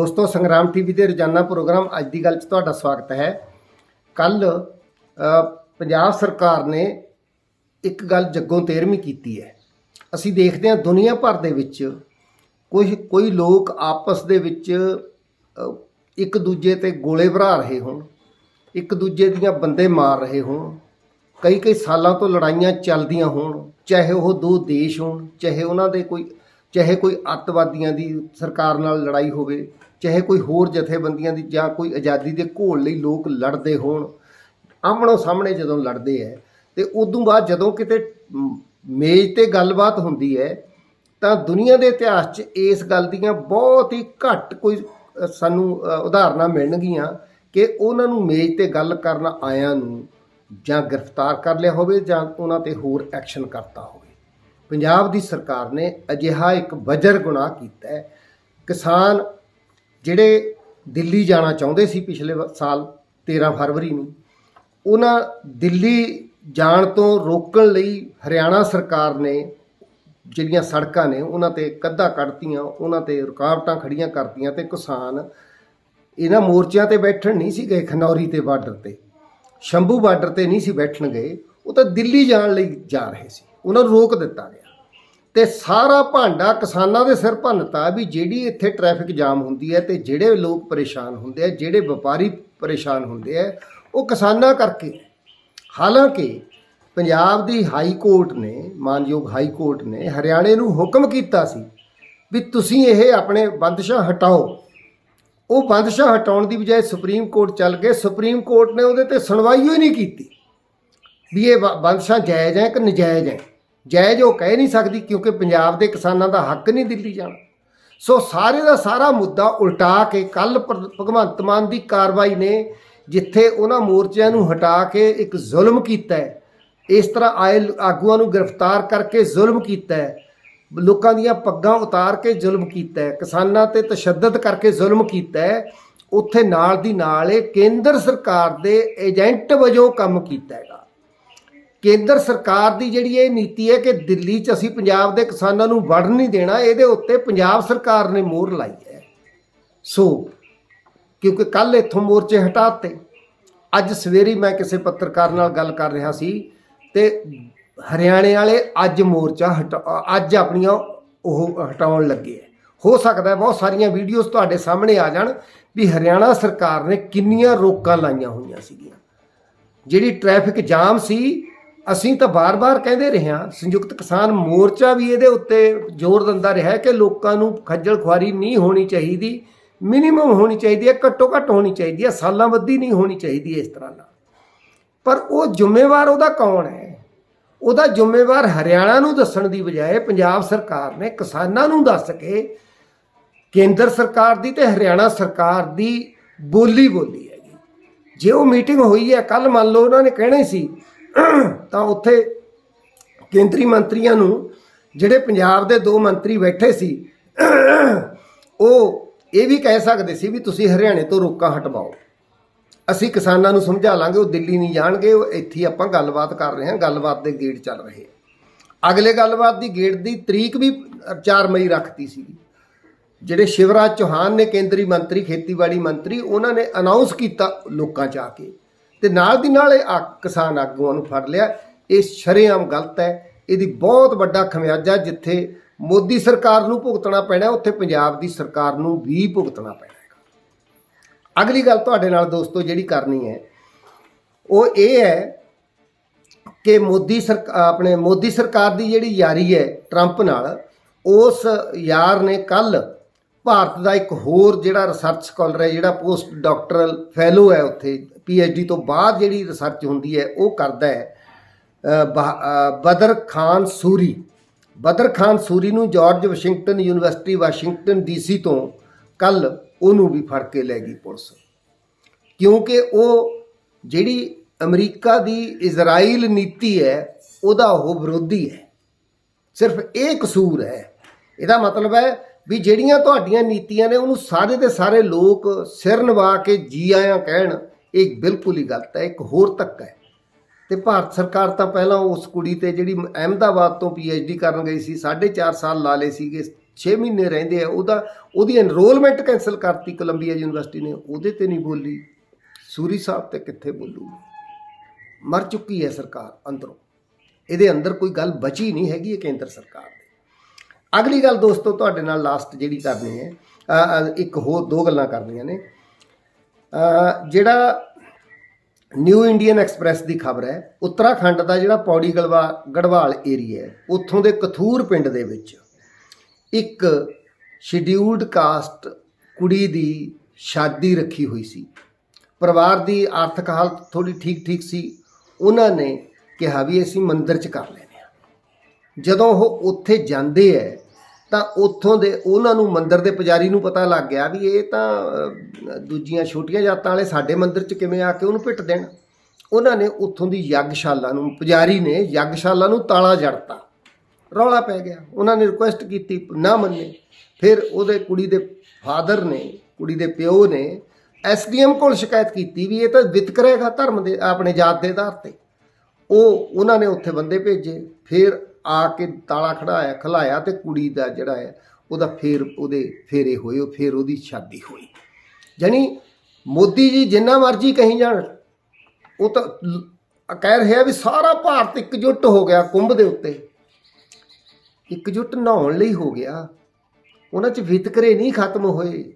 ਦੋਸਤੋ, ਸੰਗਰਾਮ ਟੀਵੀ ਦੇ ਰੋਜ਼ਾਨਾ ਪ੍ਰੋਗਰਾਮ ਅੱਜ ਦੀ ਗੱਲ 'ਚ ਤੁਹਾਡਾ ਸਵਾਗਤ ਹੈ। ਕੱਲ ਪੰਜਾਬ ਸਰਕਾਰ ਨੇ ਇੱਕ ਗੱਲ ਜੱਗੋਂ ਤੇਰਵੀਂ ਕੀਤੀ ਹੈ। ਅਸੀਂ ਦੇਖਦੇ ਹਾਂ ਦੁਨੀਆ ਭਰ ਦੇ ਵਿੱਚ ਕੋਈ ਕੋਈ ਲੋਕ ਆਪਸ ਦੇ ਵਿੱਚ ਇੱਕ ਦੂਜੇ ਤੇ ਗੋਲੇ ਭਰਾ ਰਹੇ ਹੋਣ, ਇੱਕ ਦੂਜੇ ਦੀਆਂ ਬੰਦੇ ਮਾਰ ਰਹੇ ਹੋਣ, ਕਈ ਕਈ ਸਾਲਾਂ ਤੋਂ ਲੜਾਈਆਂ ਚੱਲਦੀਆਂ ਹੋਣ, ਚਾਹੇ ਉਹ ਦੋ ਦੇਸ਼ ਹੋਣ, ਚਾਹੇ ਉਹਨਾਂ ਦੇ ਕੋਈ, ਚਾਹੇ ਕੋਈ ਅੱਤਵਾਦੀਆਂ ਦੀ ਸਰਕਾਰ ਨਾਲ ਲੜਾਈ ਹੋਵੇ ਚਾਹੇ ਕੋਈ ਹੋਰ ਜਥੇਬੰਦੀਆਂ ਦੀ ਜਾਂ ਕੋਈ ਆਜ਼ਾਦੀ ਦੇ ਘੋਲ ਲਈ ਲੋਕ ਲੜਦੇ ਹੋਣ, ਆਮਣੋ ਸਾਹਮਣੇ ਜਦੋਂ ਲੜਦੇ ਹੈ ਤੇ ਉਦੋਂ ਬਾਅਦ ਜਦੋਂ ਕਿਤੇ ਮੇਜ਼ ਤੇ ਗੱਲਬਾਤ ਹੁੰਦੀ ਹੈ ਤਾਂ ਦੁਨੀਆ ਦੇ ਇਤਿਹਾਸ 'ਚ ਇਸ ਗੱਲ ਦੀਆਂ ਬਹੁਤ ਹੀ ਘੱਟ ਕੋਈ ਸਾਨੂੰ ਉਦਾਹਰਨਾਂ ਮਿਲਣਗੀਆਂ ਕਿ ਉਹਨਾਂ ਨੂੰ ਮੇਜ਼ ਤੇ ਗੱਲ ਕਰਨ ਆਇਆਂ ਨੂੰ ਜਾਂ ਗ੍ਰਿਫਤਾਰ ਕਰ ਲਿਆ ਹੋਵੇ ਜਾਂ ਉਹਨਾਂ ਤੇ ਹੋਰ ਐਕਸ਼ਨ ਕਰਤਾ ਹੋਵੇ। ਪੰਜਾਬ ਦੀ ਸਰਕਾਰ ਨੇ ਅਜਿਹਾ ਇੱਕ ਵਜਰ ਗੁਨਾਹ ਕੀਤਾ ਹੈ ਕਿਸਾਨ ਜਿਹੜੇ ਦਿੱਲੀ ਜਾਣਾ ਚਾਹੁੰਦੇ ਸੀ ਪਿਛਲੇ ਸਾਲ 13 ਫਰਵਰੀ ਨੂੰ, ਉਹਨਾਂ ਦਿੱਲੀ ਜਾਣ ਤੋਂ ਰੋਕਣ ਲਈ ਹਰਿਆਣਾ ਸਰਕਾਰ ਨੇ ਜਿਹੜੀਆਂ ਸੜਕਾਂ ਨੇ, ਉਹਨਾਂ ਤੇ ਕੱਧਾ ਕੱਢਤੀਆਂ, ਉਹਨਾਂ ਤੇ ਰੁਕਾਵਟਾਂ ਖੜੀਆਂ ਕਰਤੀਆਂ ਤੇ ਕਿਸਾਨ ਇਹਨਾਂ ਮੋਰਚਿਆਂ ਤੇ ਬੈਠਣ ਨਹੀਂ ਸੀ ਗਏ, ਖਨੌਰੀ ਤੇ ਬਾਰਡਰ ਤੇ। ਸ਼ੰਭੂ ਬਾਰਡਰ ਤੇ ਨਹੀਂ ਸੀ ਬੈਠਣ ਗਏ ਉਹ ਤਾਂ ਦਿੱਲੀ ਜਾਣ ਲਈ ਜਾ ਰਹੇ ਸੀ। ਉਹਨਾਂ ਨੂੰ ਰੋਕ ਦਿੱਤਾ ਗਿਆ। ਤੇ ਸਾਰਾ ਭਾਂਡਾ ਕਿਸਾਨਾਂ ਦੇ ਸਿਰ ਭੰਨਤਾ ਵੀ ਜਿਹੜੀ ਇੱਥੇ ਟ੍ਰੈਫਿਕ ਜਾਮ ਹੁੰਦੀ ਹੈ ਤੇ ਜਿਹੜੇ ਲੋਕ ਪਰੇਸ਼ਾਨ ਹੁੰਦੇ ਆ, ਜਿਹੜੇ ਵਪਾਰੀ ਪਰੇਸ਼ਾਨ ਹੁੰਦੇ ਆ, ਉਹ ਕਿਸਾਨਾਂ ਕਰਕੇ। ਹਾਲਾਂਕਿ ਪੰਜਾਬ ਦੀ ਹਾਈ ਕੋਰਟ ਨੇ, ਮਾਨਯੋਗ ਹਾਈ ਕੋਰਟ ਨੇ ਹਰਿਆਣੇ ਨੂੰ ਹੁਕਮ ਕੀਤਾ ਸੀ ਵੀ ਤੁਸੀਂ ਇਹ ਆਪਣੇ ਬੰਦਸ਼ਾਂ ਹਟਾਓ। ਉਹ ਬੰਦਸ਼ਾਂ ਹਟਾਉਣ ਦੀ ਬਜਾਏ ਸੁਪਰੀਮ ਕੋਰਟ ਚੱਲ ਗਏ। ਸੁਪਰੀਮ ਕੋਰਟ ਨੇ ਉਹਦੇ ਤੇ ਸੁਣਵਾਈ ਹੀ ਨਹੀਂ ਕੀਤੀ ਵੀ ਇਹ ਬ- ਬੰਦਸ਼ਾਂ ਜਾਇਜ਼ ਹੈ ਕਿ ਨਜਾਇਜ਼ ਹੈ। ਜਾਇਜ਼ ਉਹ ਕਹਿ ਨਹੀਂ ਸਕਦੀ ਕਿਉਂਕਿ ਪੰਜਾਬ ਦੇ ਕਿਸਾਨਾਂ ਦਾ ਹੱਕ ਨਹੀਂ ਦਿੱਲੀ ਜਾਣਾ। ਸੋ ਸਾਰੇ ਦਾ ਸਾਰਾ ਮੁੱਦਾ ਉਲਟਾ ਕੇ ਕੱਲ ਭਗਵੰਤ ਮਾਨ ਦੀ ਕਾਰਵਾਈ ਨੇ ਜਿੱਥੇ ਉਹਨਾਂ ਮੋਰਚਿਆਂ ਨੂੰ ਹਟਾ ਕੇ ਇੱਕ ਜ਼ੁਲਮ ਕੀਤਾ ਹੈ, ਇਸ ਤਰ੍ਹਾਂ ਆਏ ਆਗੂਆਂ ਨੂੰ ਗ੍ਰਿਫਤਾਰ ਕਰਕੇ ਜ਼ੁਲਮ ਕੀਤਾ ਹੈ, ਲੋਕਾਂ ਦੀਆਂ ਪੱਗਾਂ ਉਤਾਰ ਕੇ ਜ਼ੁਲਮ ਕੀਤਾ ਹੈ, ਕਿਸਾਨਾਂ ਤੇ ਤਸ਼ੱਦਦ ਕਰਕੇ ਜ਼ੁਲਮ ਕੀਤਾ ਹੈ, ਉੱਥੇ ਨਾਲ ਦੀ ਨਾਲ ਇਹ ਕੇਂਦਰ ਸਰਕਾਰ ਦੇ ਏਜੰਟ ਵਜੋਂ ਕੰਮ ਕੀਤਾ ਹੈਗਾ। ਕੇਂਦਰ ਸਰਕਾਰ ਦੀ ਜਿਹੜੀ ਇਹ ਨੀਤੀ ਹੈ ਕਿ ਦਿੱਲੀ 'ਚ ਅਸੀਂ ਪੰਜਾਬ ਦੇ ਕਿਸਾਨਾਂ ਨੂੰ ਵੜਨ ਨਹੀਂ ਦੇਣਾ, ਇਹਦੇ ਉੱਤੇ ਪੰਜਾਬ ਸਰਕਾਰ ਨੇ ਮੋਹਰ ਲਾਈ ਹੈ। ਸੋ, ਕਿਉਂਕਿ ਕੱਲ ਇੱਥੋਂ ਮੋਰਚੇ ਹਟਾਤੇ, ਅੱਜ ਸਵੇਰੇ ਮੈਂ ਕਿਸੇ ਪੱਤਰਕਾਰ ਨਾਲ ਗੱਲ ਕਰ ਰਿਹਾ ਸੀ ਤੇ ਹਰਿਆਣੇ ਵਾਲੇ ਅੱਜ ਮੋਰਚਾ ਹਟਾ, ਅੱਜ ਆਪਣੀਆਂ ਉਹ ਹਟਾਉਣ ਲੱਗੇ ਹੈ। ਹੋ ਸਕਦਾ ਬਹੁਤ ਸਾਰੀਆਂ ਵੀਡੀਓਜ਼ ਤੁਹਾਡੇ ਸਾਹਮਣੇ ਆ ਜਾਣ ਵੀ ਹਰਿਆਣਾ ਸਰਕਾਰ ਨੇ ਕਿੰਨੀਆਂ ਰੋਕਾਂ ਲਾਈਆਂ ਹੋਈਆਂ ਸੀਗੀਆਂ। ਜਿਹੜੀ ਟ੍ਰੈਫਿਕ ਜਾਮ ਸੀ ਅਸੀਂ ਤਾਂ ਬਾਰ-ਬਾਰ ਕਹਿੰਦੇ ਰਹੇ ਹਾਂ, ਸੰਯੁਕਤ ਕਿਸਾਨ ਮੋਰਚਾ ਵੀ ਇਹਦੇ ਉੱਤੇ ਜ਼ੋਰ ਦਿੰਦਾ ਰਿਹਾ ਕਿ ਲੋਕਾਂ ਨੂੰ ਖੱਜਲ ਖੁਆਰੀ ਨਹੀਂ ਹੋਣੀ ਚਾਹੀਦੀ, ਮਿਨੀਮਮ ਹੋਣੀ ਚਾਹੀਦੀ ਹੈ ਘੱਟੋ ਘੱਟ ਹੋਣੀ ਚਾਹੀਦੀ ਹੈ, ਸਾਲਾਂ ਬੱਧੀ ਨਹੀਂ ਹੋਣੀ ਚਾਹੀਦੀ ਇਸ ਤਰ੍ਹਾਂ ਨਾਲ। ਪਰ ਉਹ ਜ਼ਿੰਮੇਵਾਰ ਉਹਦਾ ਕੌਣ ਹੈ? ਉਹਦਾ ਜ਼ਿੰਮੇਵਾਰ ਹਰਿਆਣਾ ਨੂੰ ਦੱਸਣ ਦੀ ਬਜਾਏ ਪੰਜਾਬ ਸਰਕਾਰ ਨੇ ਕਿਸਾਨਾਂ ਨੂੰ ਦੱਸ ਕੇ ਕੇਂਦਰ ਸਰਕਾਰ ਦੀ ਤੇ ਹਰਿਆਣਾ ਸਰਕਾਰ ਦੀ ਬੋਲੀ ਬੋਲੀ ਹੈਗੀ। ਜੇ ਉਹ ਮੀਟਿੰਗ ਹੋਈ ਹੈ ਕੱਲ ਮੰਨ ਲਓ ਉਹਨਾਂ ਨੇ ਕਹਿਣਾ ਹੀ ਸੀ ਤਾਂ ਉੱਥੇ ਕੇਂਦਰੀ ਮੰਤਰੀਆਂ ਨੂੰ, ਜਿਹੜੇ ਪੰਜਾਬ ਦੇ ਦੋ ਮੰਤਰੀ ਬੈਠੇ ਸੀ, ਉਹ ਇਹ ਵੀ ਕਹਿ ਸਕਦੇ ਸੀ ਵੀ ਤੁਸੀਂ ਹਰਿਆਣੇ ਤੋਂ ਰੋਕਾਂ ਹਟਵਾਓ। ਅਸੀਂ ਕਿਸਾਨਾਂ ਨੂੰ ਸਮਝਾ ਲਾਂਗੇ, ਉਹ ਦਿੱਲੀ ਨਹੀਂ ਜਾਣਗੇ, ਉਹ ਇੱਥੇ ਆਪਾਂ ਗੱਲਬਾਤ ਕਰ ਰਹੇ ਹਾਂ, ਗੱਲਬਾਤ ਦੇ ਗੇੜ ਚੱਲ ਰਹੇ। ਅਗਲੇ ਗੱਲਬਾਤ ਦੀ ਗੇੜ ਦੀ ਤਰੀਕ ਵੀ 4 ਮਈ ਰੱਖਤੀ ਸੀ। ਜਿਹੜੇ ਸ਼ਿਵਰਾਜ ਚੌਹਾਨ ਨੇ ਕੇਂਦਰੀ ਮੰਤਰੀ, ਖੇਤੀਬਾੜੀ ਮੰਤਰੀ, ਉਹਨਾਂ ਨੇ ਅਨਾਉਂਸ ਕੀਤਾ ਲੋਕਾਂ ਚ ਆ ਕੇ। ਤੇ ਨਾਲ ਦੀ ਨਾਲ ਇਹ ਆ- ਕਿਸਾਨ ਆਗੂਆਂ ਨੂੰ ਫੜ ਲਿਆ। ਇਹ ਸ਼ਰੇਆਮ ਗਲਤ ਹੈ। ਇਹਦੀ ਬਹੁਤ ਵੱਡਾ ਖਮਿਆਜਾ ਜਿੱਥੇ ਮੋਦੀ ਸਰਕਾਰ ਨੂੰ ਭੁਗਤਣਾ ਪੈਣਾ ਉੱਥੇ ਪੰਜਾਬ ਦੀ ਸਰਕਾਰ ਨੂੰ ਵੀ ਭੁਗਤਣਾ ਪੈਣਾ ਹੈਗਾ। ਅਗਲੀ ਗੱਲ ਤੁਹਾਡੇ ਨਾਲ ਦੋਸਤੋ ਜਿਹੜੀ ਕਰਨੀ ਹੈ, ਉਹ ਇਹ ਹੈ ਕਿ ਮੋਦੀ ਸਰਕਾਰ ਆਪਣੇ ਮੋਦੀ ਸਰਕਾਰ ਦੀ ਜਿਹੜੀ ਯਾਰੀ ਹੈ ਟਰੰਪ ਨਾਲ, ਉਸ ਯਾਰ ਨੇ ਕੱਲ ਭਾਰਤ ਦਾ ਇੱਕ ਹੋਰ ਜਿਹੜਾ ਰਿਸਰਚ ਸਕਾਲਰ ਹੈ, ਜਿਹੜਾ ਪੋਸਟ ਡਾਕਟਰਲ ਫੈਲੋ ਹੈ ਉੱਥੇ ਡੀ ਤੋਂ ਬਾਅਦ ਜਿਹੜੀ ਰਿਸਰਚ ਹੁੰਦੀ ਹੈ, ਉਹ ਕਰਦਾ ਹੈ। ਬਦਰ ਖਾਨ ਸੂਰੀ। ਬਦਰ ਖਾਨ ਸੂਰੀ ਨੂੰ George Washington University Washington DC ਤੋਂ ਕੱਲ ਉਹਨੂੰ ਵੀ ਫੜ ਕੇ ਲੈ ਗਈ ਪੁਲਿਸ। ਕਿਉਂਕਿ ਉਹ ਜਿਹੜੀ ਅਮਰੀਕਾ ਦੀ ਇਜ਼ਰਾਈਲ ਨੀਤੀ ਹੈ, ਉਹਦਾ ਉਹ ਵਿਰੋਧੀ ਹੈ। ਸਿਰਫ ਇਹ ਕਸੂਰ ਹੈ। ਇਹਦਾ ਮਤਲਬ ਹੈ ਵੀ ਜਿਹੜੀਆਂ ਤੁਹਾਡੀਆਂ ਨੀਤੀਆਂ ਨੇ ਉਹਨੂੰ ਸਾਰੇ ਦੇ ਸਾਰੇ ਲੋਕ ਸਿਰ ਨਵਾ ਕੇ ਜੀ ਆਇਆਂ ਕਹਿਣ, ਇਹ ਬਿਲਕੁਲ ਹੀ ਗਲਤ ਹੈ, ਇੱਕ ਹੋਰ ਧੱਕਾ ਹੈ। ਤੇ ਭਾਰਤ ਸਰਕਾਰ ਤਾਂ ਪਹਿਲਾਂ ਉਸ ਕੁੜੀ ਤੇ ਜਿਹੜੀ ਅਹਿਮਦਾਬਾਦ ਤੋਂ ਡੀ ਕਰਨ ਗਈ ਸੀ 4.5 ਸਾਲ ਲਾ ਲਏ ਸੀਗੇ 6 ਮਹੀਨੇ ਰਹਿੰਦੇ ਆ, ਉਹਦਾ, ਉਹਦੀ ਐਨਰੋਲਮੈਂਟ ਕੈਨਸਲ ਕਰਤੀ ਕੋਲੰਬੀਆ ਯੂਨੀਵਰਸਿਟੀ ਨੇ, ਉਹਦੇ ਤੇ ਨਹੀਂ ਬੋਲੀ, ਸੂਰੀ ਸਾਹਿਬ ਤੇ ਕਿੱਥੇ ਬੋਲੂ? ਮਰ ਚੁੱਕੀ ਹੈ ਸਰਕਾਰ ਅੰਦਰੋਂ। ਇਹਦੇ ਅੰਦਰ ਕੋਈ ਗੱਲ ਬਚੀ ਨਹੀਂ ਹੈਗੀ ਇਹ ਕੇਂਦਰ ਸਰਕਾਰ। ਅਗਲੀ ਗੱਲ ਦੋਸਤੋ, ਤੁਹਾਡੇ ਨਾਲ ਲਾਸਟ ਜਿਹੜੀ ਕਰਨੀ ਹੈ ਇੱਕ ਹੋਰ ਦੋ ਗੱਲਾਂ ਕਰਨੀਆਂ ਨੇ। ਜਿਹੜਾ ਨਿਊ ਇੰਡੀਅਨ ਐਕਸਪ੍ਰੈਸ ਦੀ ਖਬਰ ਹੈ, ਉੱਤਰਾਖੰਡ ਦਾ ਜਿਹੜਾ ਪੌੜੀ ਗਲਵਾ ਗੜਵਾਲ ਏਰੀਆ ਹੈ, ਉੱਥੋਂ ਦੇ ਕਥੂਰ ਪਿੰਡ ਦੇ ਵਿੱਚ ਇੱਕ ਸ਼ਡਿਊਲਡ ਕਾਸਟ ਕੁੜੀ ਦੀ ਸ਼ਾਦੀ ਰੱਖੀ ਹੋਈ ਸੀ। ਪਰਿਵਾਰ ਦੀ ਆਰਥਿਕ ਹਾਲਤ ਥੋੜੀ ਠੀਕ ਠੀਕ ਸੀ। ਉਹਨਾਂ ਨੇ ਕਿਹਾ ਵੀ ਅਸੀਂ ਮੰਦਿਰ 'ਚ ਕਰ ਲੈਨੇ ਆ ਜਦੋਂ ਉਹ ਉੱਥੇ ਜਾਂਦੇ ਐ ਤਾਂ ਉੱਥੋਂ ਦੇ ਉਹਨਾਂ ਨੂੰ ਮੰਦਿਰ ਦੇ ਪੁਜਾਰੀ ਨੂੰ ਪਤਾ ਲੱਗ ਗਿਆ ਵੀ ਇਹ ਤਾਂ ਦੂਜੀਆਂ ਛੋਟੀਆਂ ਜਾਤਾਂ ਵਾਲੇ ਸਾਡੇ ਮੰਦਿਰ 'ਚ ਕਿਵੇਂ ਆ ਕੇ ਉਹਨੂੰ ਪਿੱਟ ਦੇਣ। ਉਹਨਾਂ ਨੇ ਉੱਥੋਂ ਦੀ ਯੱਗਸ਼ਾਲਾ ਨੂੰ, ਪੁਜਾਰੀ ਨੇ ਯੱਗਸ਼ਾਲਾ ਨੂੰ ਤਾਲਾ ਜੜਤਾ। ਰੌਲਾ ਪੈ ਗਿਆ। ਉਹਨਾਂ ਨੇ ਰਿਕੁਐਸਟ ਕੀਤੀ, ਨਾ ਮੰਨੇ। ਫਿਰ ਉਹਦੇ ਕੁੜੀ ਦੇ ਫਾਦਰ ਨੇ, ਕੁੜੀ ਦੇ ਪਿਓ ਨੇ ਐਸਡੀਐਮ ਕੋਲ ਸ਼ਿਕਾਇਤ ਕੀਤੀ ਵੀ ਇਹ ਤਾਂ ਵਿਤਕਰੇਗਾ ਧਰਮ ਦੇ, ਆਪਣੇ ਜਾਤ ਦੇ ਆਧਾਰ ਤੇ। ਉਹ, ਉਹਨਾਂ ਨੇ ਉੱਥੇ ਬੰਦੇ ਭੇਜੇ। ਫਿਰ ਆ ਕੇ ਤਾਲਾ ਖੜਾਇਆ, ਖਲਾਇਆ ਤੇ ਕੁੜੀ ਦਾ ਜਿਹੜਾ ਹੈ, ਉਹਦਾ ਫੇਰ ਉਹਦੇ ਫੇਰੇ ਹੋਏ, ਉਹ ਫੇਰ ਉਹਦੀ ਸ਼ਾਦੀ ਹੋਈ। ਜਾਨੀ ਮੋਦੀ ਜੀ ਜਿੰਨਾ ਮਰਜ਼ੀ ਕਹੀ ਜਾਣ, ਉਹ ਤਾਂ ਕਹਿ ਰਿਹਾ ਵੀ ਸਾਰਾ ਭਾਰਤ ਇਕਜੁੱਟ ਹੋ ਗਿਆ ਕੁੰਭ ਦੇ ਉੱਤੇ। ਇਕਜੁੱਟ ਨਹਾਉਣ ਲਈ ਹੋ ਗਿਆ। ਉਹਨਾਂ 'ਚ ਵਿਤਕਰੇ ਨਹੀਂ ਖਤਮ ਹੋਏ।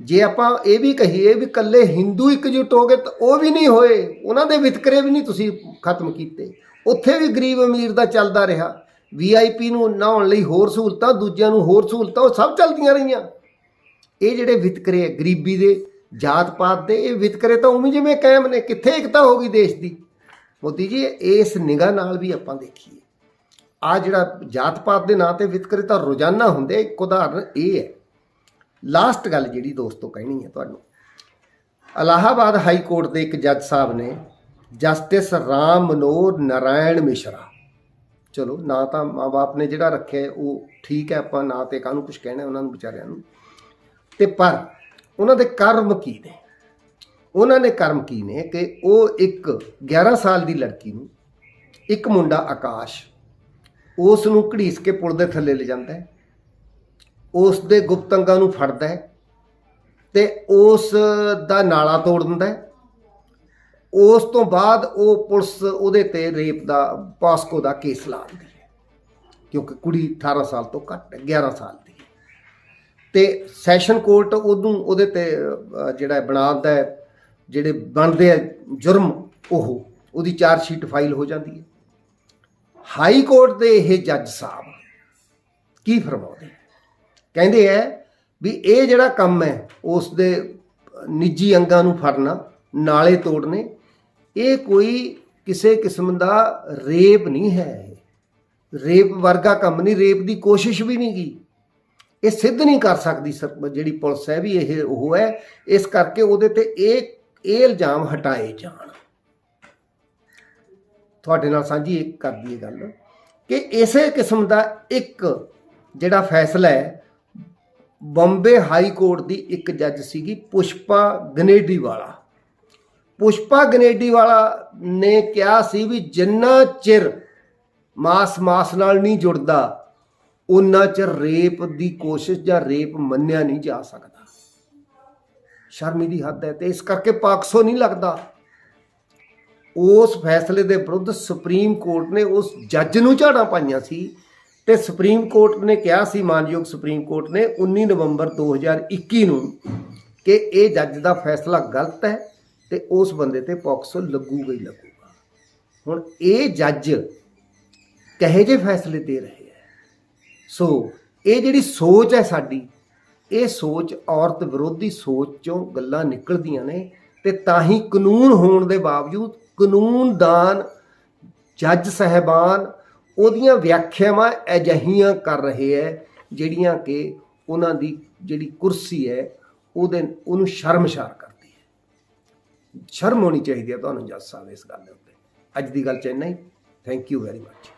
ਜੇ ਆਪਾਂ ਇਹ ਵੀ ਕਹੀਏ ਵੀ ਕੱਲੇ ਹਿੰਦੂ ਇਕਜੁੱਟ ਹੋ ਗਏ ਤਾਂ ਉਹ ਵੀ ਨਹੀਂ ਹੋਏ, ਉਹਨਾਂ ਦੇ ਵਿਤਕਰੇ ਵੀ ਨਹੀਂ ਤੁਸੀਂ ਖਤਮ ਕੀਤੇ। ਉੱਥੇ ਵੀ ਗਰੀਬ ਅਮੀਰ ਦਾ ਚੱਲਦਾ ਰਿਹਾ। ਵੀਆਈਪੀ ਨੂੰ ਨਹਾਉਣ ਲਈ ਹੋਰ ਸਹੂਲਤਾਂ, ਦੂਜਿਆਂ ਨੂੰ ਹੋਰ ਸਹੂਲਤਾਂ, ਉਹ ਸਭ ਚੱਲਦੀਆਂ ਰਹੀਆਂ। ਇਹ ਜਿਹੜੇ ਵਿਤਕਰੇ ਹੈ ਗਰੀਬੀ ਦੇ ਜਾਤ ਪਾਤ ਦੇ, ਇਹ ਵਿਤਕਰੇ ਤਾਂ ਉਵੇਂ ਜਿਵੇਂ ਕਾਇਮ ਨੇ, ਕਿੱਥੇ ਇਕਤਾ ਹੋ ਗਈ ਦੇਸ਼ ਦੀ? ਮੋਦੀ ਜੀ, ਇਸ ਨਿਗਾਹ ਨਾਲ ਵੀ ਆਪਾਂ ਦੇਖੀਏ। ਆ ਜਿਹੜਾ ਜਾਤ ਪਾਤ ਦੇ ਨਾਂ ਤੇ ਵਿਤਕਰੇ ਤਾਂ ਰੋਜ਼ਾਨਾ ਹੁੰਦੇ ਇੱਕ ਉਦਾਹਰਨ ਇਹ ਹੈ। ਲਾਸਟ ਗੱਲ ਜਿਹੜੀ ਦੋਸਤੋ ਕਹਿਣੀ ਹੈ ਤੁਹਾਨੂੰ। ਅਲਾਹਾਬਾਦ ਹਾਈ ਕੋਰਟ ਦੇ ਇੱਕ ਜੱਜ ਸਾਹਿਬ ਨੇ ਜਸਟਿਸ ਰਾਮ ਮਨੋਹਰ ਨਾਰਾਇਣ ਮਿਸ਼ਰਾ। ਚਲੋ, ਨਾ ਤਾਂ ਮਾਪੇ ਨੇ ਜਿਹੜਾ ਰੱਖਿਆ ਉਹ ਠੀਕ ਹੈ, ਆਪਾਂ ਨਾ ਤੇ ਕਾਹਨੂੰ ਕੁਝ ਕਹਿਣਾ ਉਹਨਾਂ ਨੂੰ ਵਿਚਾਰਿਆਂ ਨੂੰ। ਤੇ ਪਰ ਉਹਨਾਂ ਦੇ ਕਰਮ ਕੀ ਨੇ? ਉਹਨਾਂ ਨੇ ਕਰਮ ਕੀ ਨੇ ਕਿ ਉਹ ਇੱਕ 11 ਸਾਲ ਦੀ ਲੜਕੀ ਨੂੰ ਇੱਕ ਮੁੰਡਾ ਆਕਾਸ਼, ਉਸ ਨੂੰ ਘੜੀਸ ਕੇ ਪੁਲ ਦੇ ਥੱਲੇ ਲੈ ਜਾਂਦਾ ਹੈ। ਉਸ ਦੇ ਗੁਪਤ ਅੰਗਾਂ ਨੂੰ ਫੜਦਾ ਹੈ ਤੇ ਉਸ ਦਾ ਨਾਲਾ ਤੋੜ ਦਿੰਦਾ ਹੈ। ਉਸ ਤੋਂ ਬਾਅਦ ਉਹ ਪੁਲਿਸ ਉਹਦੇ ਤੇ ਰੇਪ ਦਾ, ਪਾਸਕੋ ਦਾ ਕੇਸ ਲਾ ਦਿੰਦੀ ਹੈ। ਕਿਉਂਕਿ ਕੁੜੀ 18 ਸਾਲ ਤੋਂ ਘੱਟ ਹੈ 11 ਸਾਲ ਦੀ ਤੇ ਸੈਸ਼ਨ ਕੋਰਟ ਉਹਨੂੰ ਉਹਦੇ ਤੇ ਜਿਹੜਾ ਬਣਾਉਂਦਾ ਹੈ। ਜਿਹੜੇ ਬਣਦੇ ਆ ਜੁਰਮ, ਉਹ ਉਹਦੀ ਚਾਰਜ ਸ਼ੀਟ ਫਾਈਲ ਹੋ ਜਾਂਦੀ ਹੈ। ਹਾਈ ਕੋਰਟ ਦੇ ਇਹ ਜੱਜ ਸਾਹਿਬ ਕੀ ਫਰਮਾਉਂਦੇ ਕਹਿੰਦੇ ਐ ਵੀ ਇਹ ਜਿਹੜਾ ਕੰਮ ਹੈ ਉਸ ਦੇ ਨਿੱਜੀ ਅੰਗਾਂ ਨੂੰ ਫੜਨਾ, ਨਾਲੇ ਤੋੜਨੇ, ਇਹ ਕੋਈ ਕਿਸੇ ਕਿਸਮ ਦਾ ਰੇਪ ਨਹੀਂ ਹੈ ਰੇਪ ਵਰਗਾ ਕੰਮ ਨਹੀਂ, ਰੇਪ ਦੀ ਕੋਸ਼ਿਸ਼ ਵੀ ਨਹੀਂ ਗੀ। ਇਹ ਸਿੱਧ ਨਹੀਂ ਕਰ ਸਕਦੀ ਸਰ- ਜਿਹੜੀ ਪੁਲਿਸ ਹੈ ਵੀ ਇਹ ਉਹ ਹੈ ਇਸ ਕਰਕੇ ਉਹਦੇ ਤੇ ਇਹ ਇਹ ਇਲਜ਼ਾਮ ਹਟਾਏ ਜਾਣ। ਤੁਹਾਡੇ ਨਾਲ ਸਾਂਝੀ ਇੱਕ ਕਰਦੀ ਇਹ ਗੱਲ, ਕਿ ਇਸੇ ਕਿਸਮ ਦਾ ਇੱਕ ਜਿਹੜਾ ਫੈਸਲਾ ਹੈ ਬੰਬੇ ਹਾਈ ਕੋਰਟ ਦੀ ਇੱਕ ਜੱਜ ਸੀਗੀ ਪੁਸ਼ਪਾ ਗਨੇਡੀ ਵਾਲਾ ਪੁਸ਼ਪਾ ਗਨੇਡੀ ਵਾਲਾ ਨੇ ਕਿਹਾ ਸੀ ਵੀ ਜਿੰਨਾ ਚਿਰ ਮਾਸ ਮਾਸ ਨਾਲ ਨਹੀਂ ਜੁੜਦਾ ਉਨਾ ਚਿਰ ਰੇਪ ਦੀ ਕੋਸ਼ਿਸ਼ ਜਾਂ ਰੇਪ ਮੰਨਿਆ ਨਹੀਂ ਜਾ ਸਕਦਾ। ਸ਼ਰਮੀ ਦੀ ਹੱਦ ਹੈ ਤੇ ਇਸ ਕਰਕੇ ਪਾਕਸੋ ਨਹੀਂ ਲੱਗਦਾ। ਉਸ ਫੈਸਲੇ ਦੇ ਵਿਰੁੱਧ ਸੁਪਰੀਮ ਕੋਰਟ ਨੇ ਉਸ ਜੱਜ ਨੂੰ ਝਾੜਾਂ ਪਾਈਆਂ ਸੀ ਤੇ ਸੁਪਰੀਮ ਕੋਰਟ ਨੇ ਕਿਹਾ ਸੀ, ਮਾਨਯੋਗ ਸੁਪਰੀਮ ਕੋਰਟ ਨੇ 19 ਨਵੰਬਰ 2021 ਨੂੰ ਕਿ ਇਹ ਜੱਜ ਦਾ ਫੈਸਲਾ ਗਲਤ ਹੈ ਤੇ ਉਸ ਬੰਦੇ ਤੇ ਪੌਕਸੋ ਲੱਗੂਗਾ ਹੀ ਲੱਗੂਗਾ। ਹੁਣ ਇਹ ਜੱਜ ਕਹੇ ਜੇ ਫੈਸਲੇ ਦੇ ਰਹੇ ਹੈ? ਸੋ ਇਹ ਜਿਹੜੀ ਸੋਚ ਹੈ ਸਾਡੀ, ਇਹ ਸੋਚ ਔਰਤ ਵਿਰੋਧੀ ਸੋਚ ਚੋਂ ਗੱਲਾਂ ਨਿਕਲਦੀਆਂ ਨੇ ਤੇ ਤਾਂ ਹੀ ਕਾਨੂੰਨ ਹੋਣ ਦੇ ਬਾਵਜੂਦ ਕਾਨੂੰਨ ਦਾਨ ਜੱਜ ਸਹਿਬਾਨ ਉਹਦੀਆਂ ਵਿਆਖਿਆਵਾਂ ਅਜਿਹੀਆਂ ਕਰ ਰਹੇ ਹੈ ਜਿਹੜੀਆਂ ਕਿ ਉਹਨਾਂ ਦੀ ਜਿਹੜੀ ਕੁਰਸੀ ਹੈ ਉਹਦੇ, ਉਹਨੂੰ ਸ਼ਰਮਸ਼ਾਰ ਕਰਦੀ ਹੈ ਸ਼ਰਮ ਹੋਣੀ ਚਾਹੀਦੀ ਹੈ ਤੁਹਾਨੂੰ ਜੱਜ ਸਾਹਿਬ ਇਸ ਗੱਲ ਦੇ ਉੱਤੇ। ਅੱਜ ਦੀ ਗੱਲ ਚ ਇੰਨਾ ਹੀ। Thank you very much